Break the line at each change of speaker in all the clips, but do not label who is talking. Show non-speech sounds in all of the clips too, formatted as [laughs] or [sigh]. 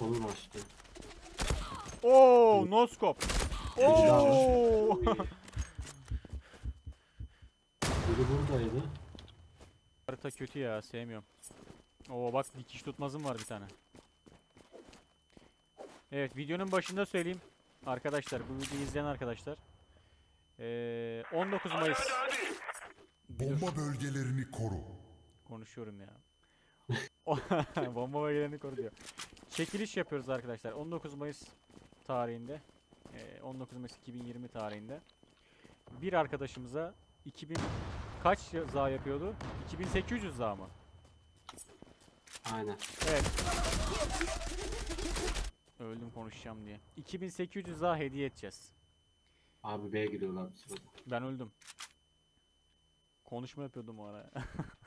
Kolun açtı.
Oo, no scope. Oo.
Biri buradaydı.
Harita kötü ya, sevmiyorum. Oo bak dikiş tutmazım var bir tane. Evet, videonun başında söyleyeyim. Arkadaşlar, bu videoyu izleyen arkadaşlar. Ee, 19 Mayıs.
Bomba bölgelerini koru.
konuşuyorum ya. [laughs] Bomba bölgelerini koru diyor. Çekiliş yapıyoruz arkadaşlar. 19 Mayıs tarihinde. ee, 19 Mayıs 2020 tarihinde. Bir arkadaşımıza 2000 kaç za yapıyordu? 2800 za mı?
Aynen.
Evet. Öldüm konuşacağım diye. 2800 daha hediye edeceğiz.
Abi B'ye giriyorlar bu sırada.
Ben öldüm. Konuşma yapıyordum o ara. [laughs]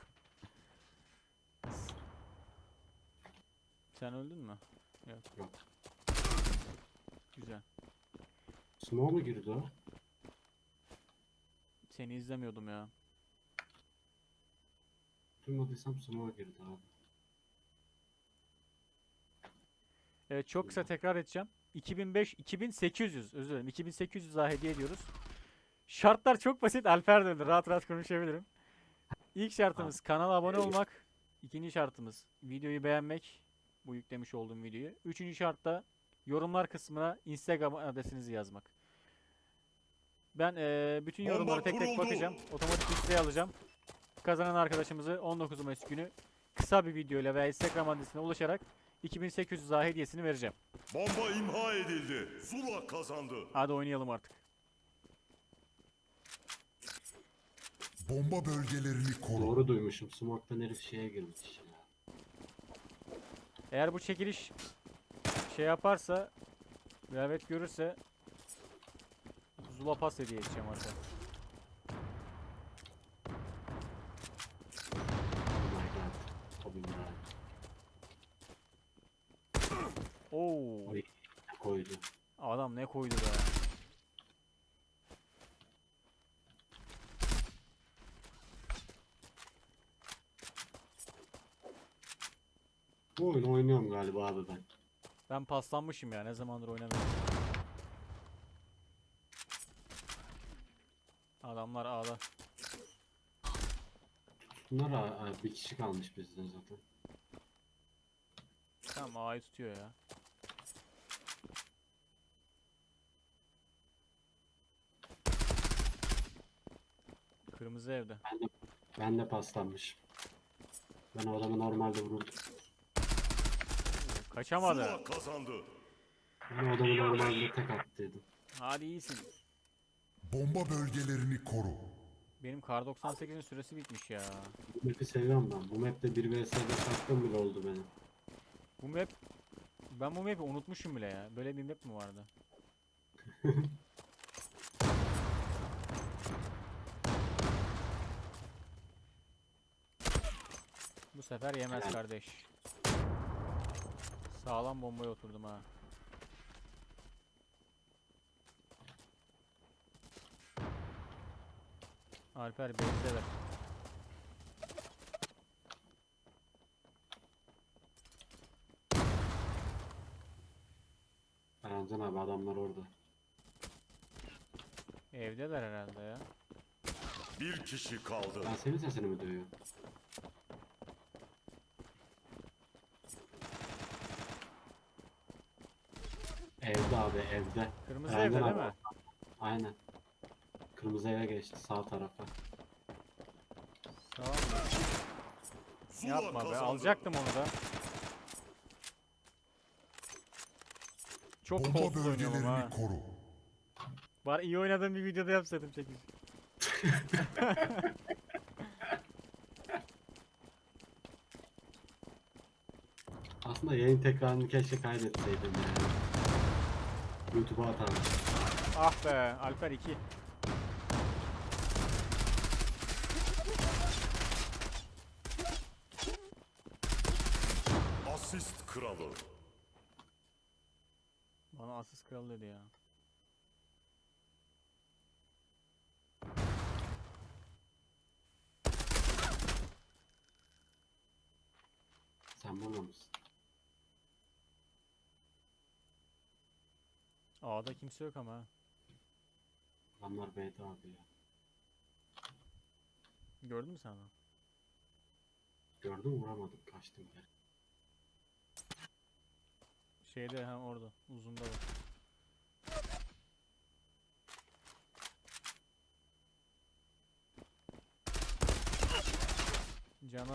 Sen öldün mü? Yok.
Yok.
Güzel.
Smoke mu girdi o?
Seni izlemiyordum ya.
Duymadıysam smoke girdi abi.
Evet çok kısa tekrar edeceğim. 2005 2800 özür dilerim. 2800 daha hediye ediyoruz. Şartlar çok basit. Alper de öldü. Rahat rahat konuşabilirim. İlk şartımız kanala abone olmak. İkinci şartımız videoyu beğenmek. Bu yüklemiş olduğum videoyu. Üçüncü şart da yorumlar kısmına Instagram adresinizi yazmak. Ben eee, bütün yorumlara tek tek bakacağım. Otomatik listeye alacağım. Kazanan arkadaşımızı 19 Mayıs günü kısa bir videoyla veya Instagram adresine ulaşarak 2800 daha hediyesini vereceğim.
Bomba imha edildi. Zula kazandı.
Hadi oynayalım artık.
Bomba bölgelerini koru.
Doğru duymuşum. Smoke'tan herif şeye girmiş.
Eğer bu çekiliş şey yaparsa rağbet görürse Zula pas hediye edeceğim.
Oh ya.
Oo,
Oy. Koydu.
adam ne koydu be.
Bu oyunu oynuyorum galiba abi ben.
Ben paslanmışım ya ne zamandır oynamıyorum. Adamlar A'da.
Bunlar a- a- bir kişi kalmış bizden zaten.
Tamam A'yı tutuyor ya. Kırmızı evde.
Ben de, ben de paslanmış. Ben o adamı normalde vururdum.
Kaçamadı.
Zula kazandı.
Ben o adamı normalde tek attıydım.
Hadi iyisin.
Bomba bölgelerini koru.
Benim kar 98'in süresi bitmiş ya.
Bu map'i seviyorum ben. Bu map'te 1 vs'de sattım bile oldu benim.
Bu map ben bu map'i unutmuşum bile ya. Böyle bir map mi vardı? [laughs] Bu sefer yemez kardeş. Sağlam bombaya oturdum ha. Alper benze ver.
Ercan abi adamlar orada.
Evdeler herhalde ya.
Bir kişi kaldı.
Ben senin sesini mi duyuyorum? Evde abi evde.
Kırmızı evde değil
abi.
mi?
Aynen. Kırmızı eve geçti sağ tarafa.
Tamam mı?
Zula
Yapma be.
kazandı.
Alacaktım onu da. Çok
Bomba
oynuyorum
bölgelerini
ha.
koru.
Var iyi oynadığım bir videoda yapsaydım çekiş. [laughs]
Aslında yayın tekrarını keşke kaydetseydim yani. YouTube'a atardım.
Ah be Alper 2.
Asist kralı.
Bana asist kral dedi ya.
Sen mısın?
A'da kimse yok ama.
Adamlar B'de abi ya.
Gördün mü sen onu?
Gördüm vuramadım kaçtım geri.
Şeyde ha orada. Uzunda bak. Canı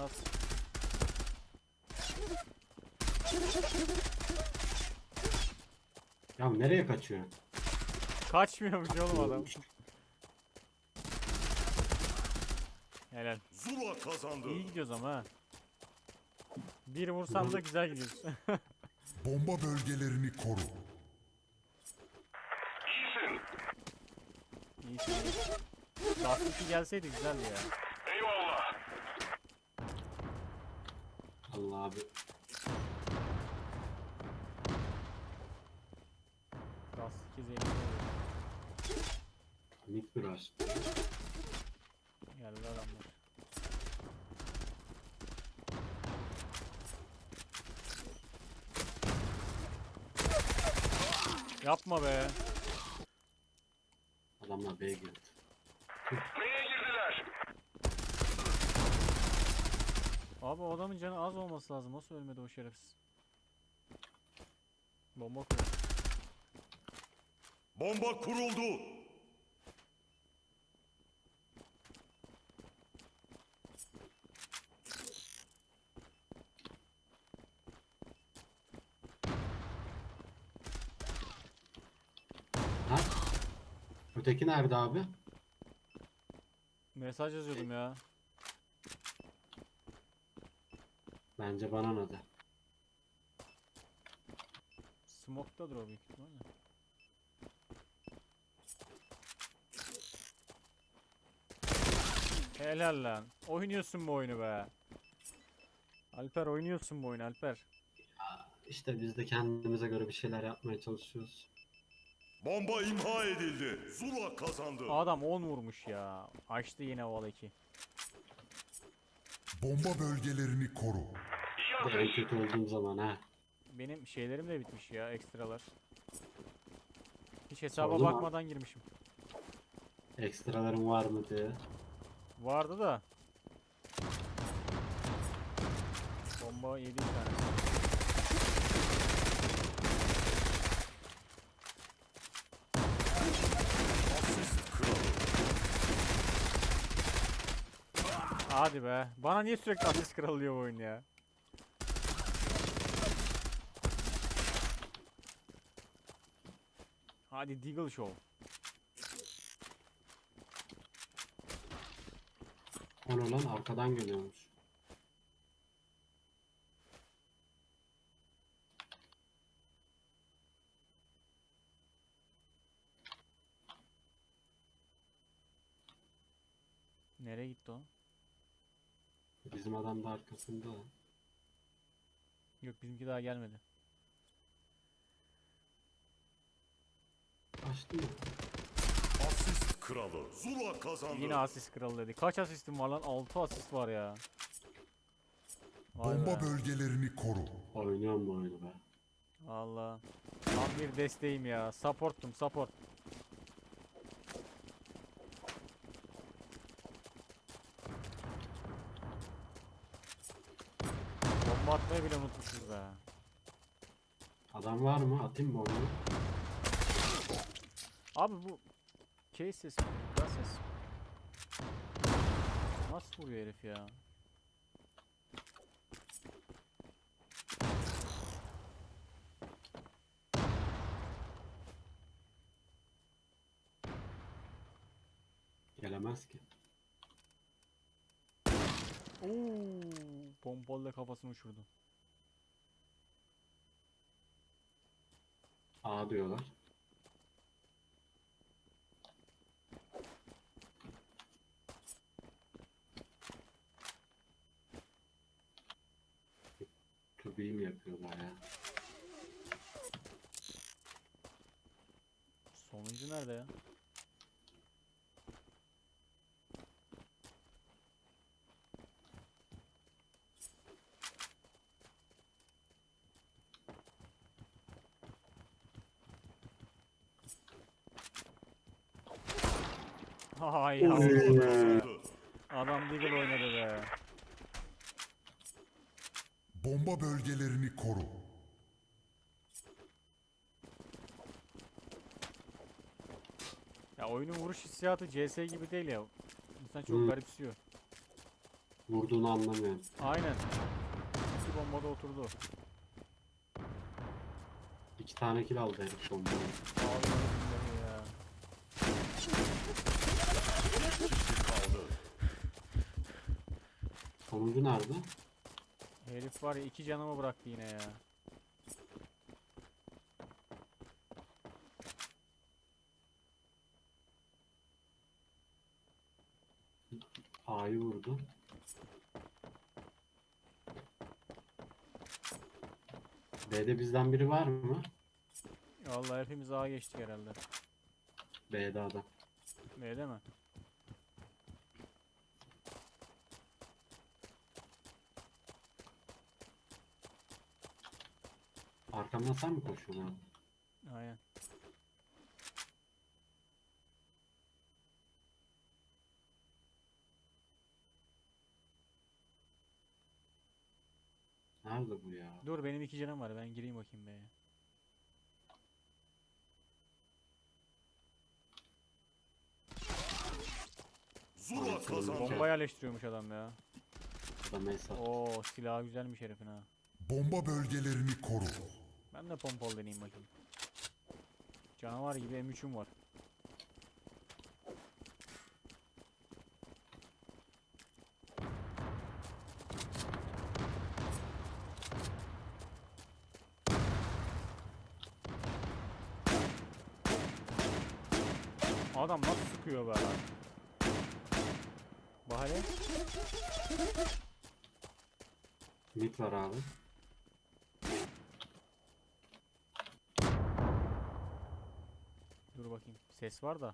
Ya nereye kaçıyor?
Kaçmıyormuş oğlum adam. Helal.
Zula kazandı.
İyi gidiyoruz ama ha. Bir vursam da güzel gidiyoruz. [laughs]
Bomba bölgelerini koru.
İyi şey. Dust 2 gelseydi güzeldi ya.
Allah abi. Mid biraz.
Geldi adamlar. Yapma be.
Adamlar B'ye girdi.
Abi o adamın canı az olması lazım. Nasıl ölmedi o şerefsiz? Bomba koy.
Bomba kuruldu.
Ha? Öteki nerede abi?
Mesaj yazıyordum ya.
Bence bananadı.
Smoke'dadır o büyük ihtimalle. Helal lan. Oynuyorsun bu oyunu be. Alper oynuyorsun bu oyunu Alper.
İşte biz de kendimize göre bir şeyler yapmaya çalışıyoruz.
Bomba imha edildi. Zula kazandı.
Adam 10 vurmuş ya. Açtı yine oval 2.
Bomba bölgelerini koru.
En kötü olduğum zaman ha.
Benim şeylerim de bitmiş ya ekstralar. Hiç hesaba
Sordu mu?
bakmadan girmişim.
Ekstralarım var mı diye.
Vardı da. Bomba yedi bir tane. Hadi be. Bana niye sürekli asist kralıyor bu oyun ya? Hadi Deagle Show.
O ne lan arkadan geliyormuş.
Nereye gitti o?
Bizim adam da arkasında.
Yok bizimki daha gelmedi.
Kaçtı mı?
Asist kralı. Zula kazandı.
Yine asist kralı dedi. Kaç asistim var lan? 6 asist var ya. Vay
Bomba
be.
bölgelerini koru.
Oynuyorum bu oyunu be.
Allah. Tam bir desteğim ya. Support'tum support. Bomba atmayı bile unutmuşuz be.
Adam var mı? Atayım mı onu?
Abi bu case sesi, gaz sesi. Nasıl vuruyor herif ya?
Gelemez ki.
Oo, pompalı kafasını uçurdu.
A diyorlar. Mi yapıyorlar ya?
Sonuncu nerede ya? Ay ya.
Oy.
Kazandı.
Adam Deagle oynadı be.
Bomba bölgelerini koru.
Ya oyunun vuruş hissiyatı CS gibi değil ya. İnsan çok
Hmm.
garipsiyor.
Vurduğunu anlamıyorum.
Aynen. İki bombada oturdu.
İki tane kill aldı herif bombayı.
Ağzına billahi ya.
Kişi kaldı.
Sonuncu nerede?
Herif var ya iki canımı bıraktı yine ya.
A'yı vurdu. B'de bizden biri var mı?
Vallahi hepimiz A geçtik herhalde.
B'de adam.
Öyle mi?
Arkamdan sen mi koşuyorsun abi?
Aynen.
Nerede bu ya?
Dur benim iki canım var ben gireyim bakayım be.
Zula kazandı.
Bomba yerleştiriyormuş adam ya.
Adam Esat.
Oo silahı güzelmiş herifin ha.
Bomba bölgelerini koru.
Ben de pompalı deneyeyim bakayım. Canavar gibi M3'üm var. Adam nasıl sıkıyor be? Bahane?
Mid var abi.
Dur bakayım. Ses var da.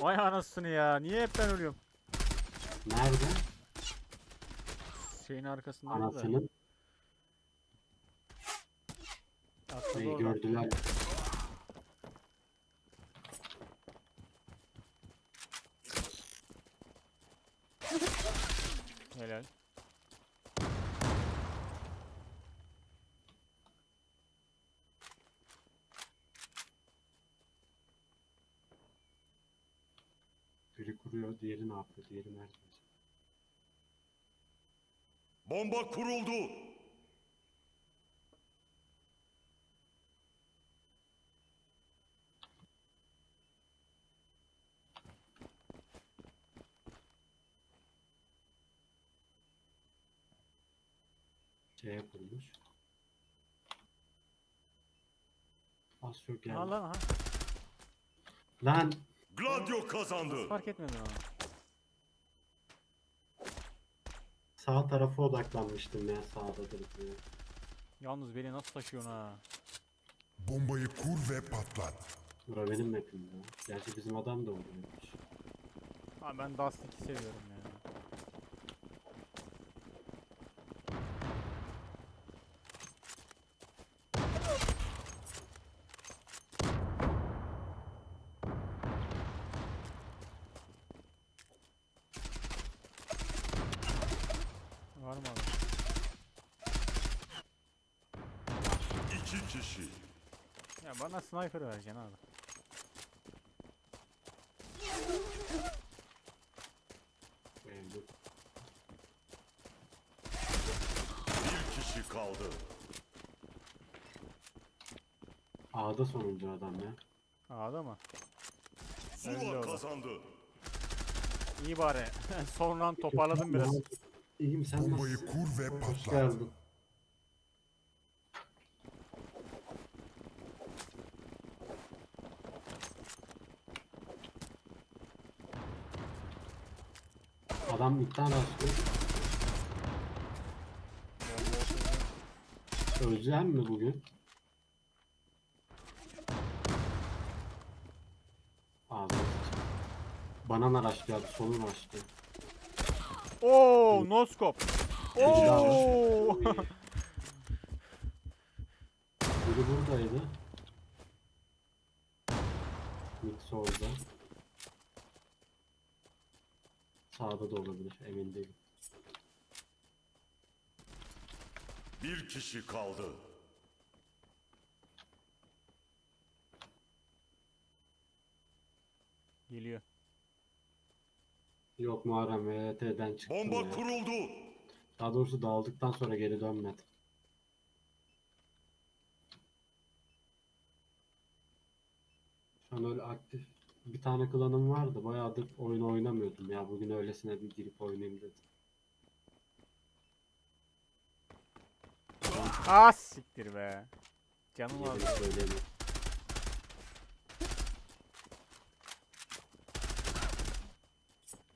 Vay anasını ya. Niye hep ben ölüyorum?
Nerede?
Şeyin arkasında da.
Anasının.
Atladı
Neyi
oradan.
gördüler.
Helal.
Biri kuruyor, diğeri ne yapıyor? Diğeri nerede?
Bomba kuruldu.
C'ye kurmuş. Az çok geldi.
Lan ha.
Lan!
Gladio kazandı.
Fark etmedin ama.
Sağ tarafa odaklanmıştım ya sağdadır diye.
Yalnız beni nasıl taşıyorsun ha?
Bombayı kur ve patlat.
Bura benim mapim ya. Gerçi bizim adam da vuruyormuş.
Ha ben Dust 2 seviyorum ya. Var mı adam?
İki kişi.
Ya bana sniper vereceksin abi.
Evde.
Bir kişi kaldı.
A'da sonuncu adam ya.
A'da mı?
Zula kazandı.
İyi bari. [laughs] Sonradan toparladım biraz.
İyiyim sen
Bombayı
nasılsın?
kur ve
Hoş
patlat.
geldin. Adam iptal açtı. Öleceğim mi bugün? Ağzına sıçayım. Bana araç geldi, solun açtı.
Oo, no scope. Oo. [laughs]
Biri buradaydı. Mid solda. Sağda da olabilir. Emin değilim.
Bir kişi kaldı.
Geliyor.
Yok Muharrem VT'den çıktım
Bomba
ya.
kuruldu.
Daha doğrusu dağıldıktan sonra geri dönmedi. Şu an öyle aktif bir tane klanım vardı. Bayağıdır oyun oynamıyordum ya. Bugün öylesine bir girip oynayayım dedim.
Ah siktir be. Canım abi.
söyleyeyim.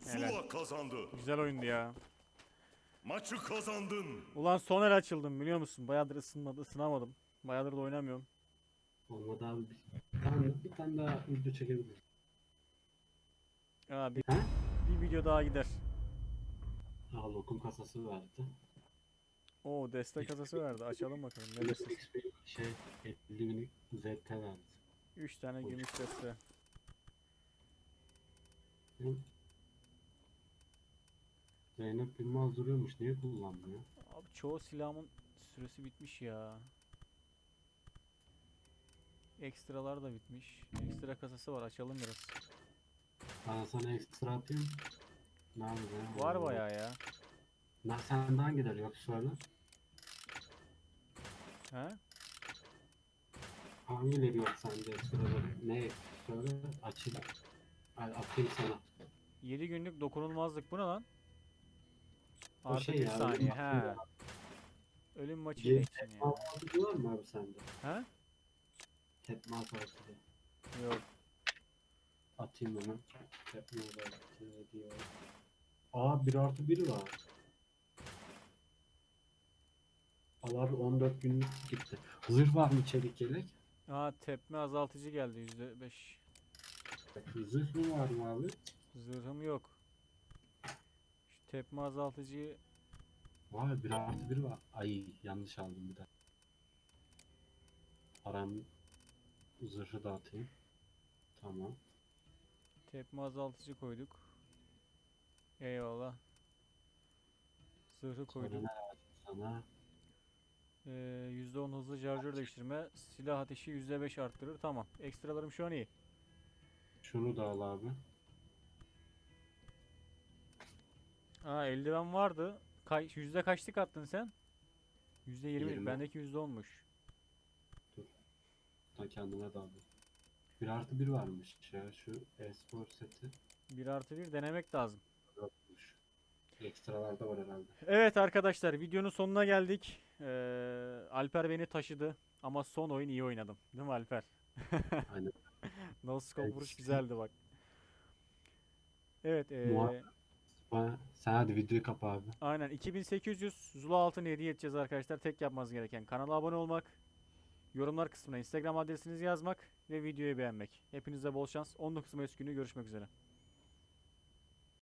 Helal.
Zula kazandı.
Güzel oyundu ya.
Maçı kazandın.
Ulan son el açıldım biliyor musun? Bayağıdır ısınmadı, ısınamadım. Bayağıdır da oynamıyorum.
Olmadı abi. Bir, bir tane, bir tane daha video çekebiliriz.
Aa, bir,
Ha?
bir video daha gider.
Aa, lokum kasası verdi.
Oo destek kasası verdi. Açalım bakalım. Ne destek?
XP şey 50 binlik ZT verdi.
3 tane gümüş deste.
Hı? Zeynep Yılmaz duruyormuş. Niye kullanmıyor?
Abi çoğu silahımın süresi bitmiş ya. Ekstralar da bitmiş. Ekstra kasası var. Açalım biraz.
Ben sana ekstra atayım. Ne yapacağım?
Var bayağı ya.
Ne, sende hangileri yok söyle.
Ha?
Hangileri yok sende ekstraları? Ne söyle açayım. Ay, atayım sana.
7 günlük dokunulmazlık. Bu ne lan?
O
Artı
şey
bir
ya,
saniye.
ölüm
He. Ölüm maçıyla
Yeni
için ya.
Tepma atıcı var mı abi sende?
Ha?
Tepma atıcı.
Yok.
Atayım. Tepma atıcı diyor. Aa 1 artı 1 var. Al abi 14 günlük gitti. Zırh var mı çelik yelek?
Aa tepme azaltıcı geldi %5.
Zırh mı var mı abi?
Zırhım yok. Şu tepme azaltıcıyı
Vay 1 artı 1 var. Ay yanlış aldım bir dakika. Param zırhı da atayım. Tamam.
Tepme azaltıcı koyduk. Eyvallah. Zırhı koyduk.
sana?
Ee, %10 hızlı şarjör değiştirme. Silah ateşi %5 arttırır. Tamam. Ekstralarım şu an iyi.
Şunu da al abi.
Aa eldiven vardı. Kay yüzde kaçlık attın sen? Yüzde yirmi. Bendeki yüzde olmuş.
Da kendime de. 1 artı 1 varmış ya şu e-spor seti.
1 artı 1 denemek lazım.
Yokmuş. Ekstralarda var herhalde.
Evet arkadaşlar videonun sonuna geldik. Ee, Alper beni taşıdı. Ama son oyun iyi oynadım. Değil mi Alper? [laughs]
Aynen.
No scope
Evet.
vuruş güzeldi bak. Evet. ee,
sen hadi videoyu kapa abi.
aynen 2800 Zula altın hediye edeceğiz arkadaşlar. Tek yapmanız gereken kanala abone olmak. Yorumlar kısmına Instagram adresinizi yazmak ve videoyu beğenmek. Hepinize bol şans. 19 Mayıs günü görüşmek üzere.